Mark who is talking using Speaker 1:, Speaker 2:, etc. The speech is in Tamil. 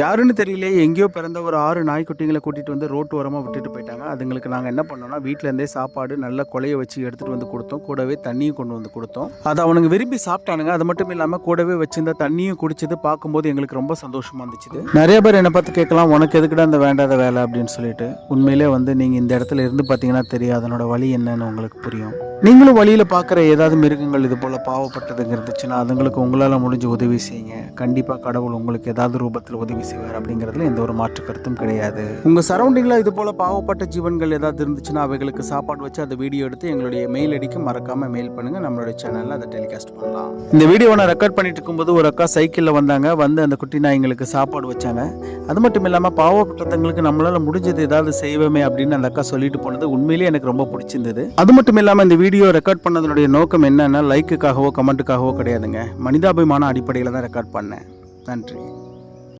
Speaker 1: யாருன்னு தெரியல எங்கேயோ பிறந்த ஒரு ஆறு நாய்க்குட்டிங்களை கூட்டிகிட்டு வந்து ரோட்டு ஓரமாக விட்டுட்டு போயிட்டாங்க. அதுங்களுக்கு நாங்கள் என்ன பண்ணோம்னா வீட்டில் இருந்தே சாப்பாடு நல்ல கொலையை வச்சு எடுத்துகிட்டு வந்து கொடுத்தோம். கூடவே தண்ணியும் கொண்டு வந்து கொடுத்தோம். அதை அவனுங்க விரும்பி சாப்பிட்டானுங்க. அது மட்டும் இல்லாமல் கூடவே வச்சிருந்த தண்ணியும் குடிச்சது பார்க்கும்போது எங்களுக்கு ரொம்ப சந்தோஷமாக இருந்துச்சு. நிறைய பேர் என்னை பார்த்து கேட்கலாம் உனக்கு எதுக்குடா அந்த வேண்டாத வேலை? அப்படின்னு சொல்லிட்டு. உண்மையிலே வந்து நீங்கள் இந்த இடத்துல இருந்து பார்த்தீங்கன்னா தெரியும் அதனோட வழி என்னன்னு உங்களுக்கு புரியும். நீங்களும் வழியில் பார்க்குற ஏதாவது மிருகங்கள் இது போல் பாவப்பட்டதுங்க இருந்துச்சுன்னா அதுங்களுக்கு உங்களால் முடிஞ்ச உதவி செய்யுங்க. கண்டிப்பாக கடவுள் உங்களுக்கு ஏதாவது ரூபத்தில் உதவி செய்வார் அப்படிங்கிறதுல எந்த ஒரு மாற்று கருத்தும் கிடையாது. உங்கள் சரௌண்டிங்கில் இது போல் பாவப்பட்ட ஜீவன்கள் ஏதாவது இருந்துச்சுன்னா அவைகளுக்கு சாப்பாடு வச்சு அந்த வீடியோ எடுத்து எங்களுடைய மெயில் அடிக்க மறக்காமல் மெயில் பண்ணுங்கள் நம்மளுடைய சேனலில் அதை டெலிகாஸ்ட் பண்ணலாம். இந்த வீடியோ நான் ரெக்கார்ட் பண்ணிட்டு இருக்கும்போது ஒரு அக்கா சைக்கிளில் வந்தாங்க. வந்து அந்த குட்டி நாய்ங்களுக்கு சாப்பாடு வச்சாங்க. அது மட்டும் இல்லாமல் பாவப்பட்டவங்களுக்கு நம்மளால் முடிஞ்சது ஏதாவது செய்வோமே அப்படின்னு அந்த அக்கா சொல்லிட்டு போனது உண்மையிலேயே எனக்கு ரொம்ப பிடிச்சிருந்தது. அது மட்டும் இல்லாமல் இந்த வீடியோ ரெக்கார்ட் பண்ணதனுடைய நோக்கம் என்னென்னா லைக்குக்காகவோ கமெண்ட்டுக்காகவோ கிடையாதுங்க. மனிதாபிமான அடிப்படையில் தான் ரெக்கார்ட் பண்ணேன். நன்றி.